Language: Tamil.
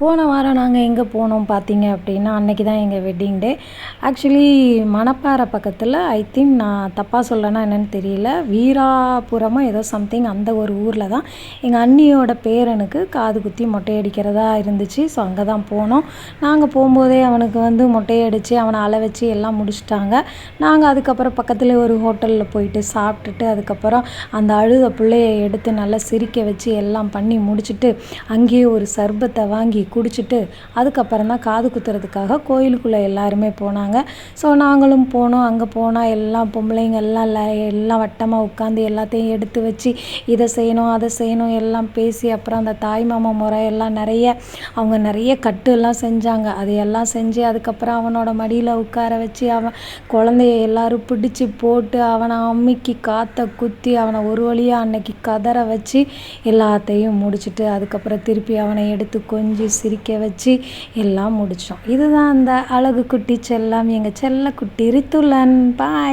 போன வாரம் நாங்கள் எங்கே போனோம் பார்த்தீங்க அப்படின்னா அன்னைக்கு தான் எங்கள் வெட்டிங் டே ஆக்சுவலி மணப்பாறை பக்கத்தில் ஐ திங்க் நான் தப்பாக சொல்லனா என்னென்னு தெரியல. வீராபுரமோ ஏதோ சம்திங் அந்த ஒரு ஊரில் தான். எங்கள் அண்ணியோட பேரனுக்கு காது குத்தி மொட்டையடிக்கிறதா இருந்துச்சு. ஸோ அங்கே தான் போனோம். நாங்கள் போகும்போதே அவனுக்கு வந்து மொட்டையடித்து அவனை அலை வச்சு எல்லாம் முடிச்சிட்டாங்க. நாங்கள் அதுக்கப்புறம் பக்கத்தில் ஒரு ஹோட்டலில் போயிட்டு சாப்பிட்டுட்டு அதுக்கப்புறம் அந்த அழுத பிள்ளைய எடுத்து நல்லா சிரிக்க வச்சு எல்லாம் பண்ணி முடிச்சுட்டு அங்கேயே ஒரு சர்பத்தை வாங்கி குடிச்சிட்டு அதுக்கப்புறம் தான் காது குத்துறதுக்காக கோயிலுக்குள்ளே எல்லாருமே போனாங்க. ஸோ நாங்களும் போனோம். அங்கே போனால் எல்லாம் பொம்பளைங்க எல்லாம் எல்லாம் வட்டமாக உட்காந்து எல்லாத்தையும் எடுத்து வச்சு இதை செய்யணும் அதை செய்யணும் எல்லாம் பேசி அப்புறம் அந்த தாய் மாமா முறை எல்லாம் நிறைய அவங்க நிறைய கட்டு எல்லாம் செஞ்சாங்க. அதையெல்லாம் செஞ்சு அதுக்கப்புறம் அவனோட மடியில் உட்கார வச்சு அவன் குழந்தைய எல்லாரும் பிடிச்சி போட்டு அவனை அம்மிக்கி காற்றை குத்தி அவனை ஒரு வழியாக அன்னைக்கு கதற வச்சு எல்லாத்தையும் முடிச்சுட்டு அதுக்கப்புறம் திருப்பி அவனை எடுத்து கொஞ்சி சிரிக்க வச்சு எல்லாம் முடித்தோம் இதுதான் அந்த அழகு குட்டி செல்லம். எங்கள் செல்ல குட்டி ரித்துலன். பாய்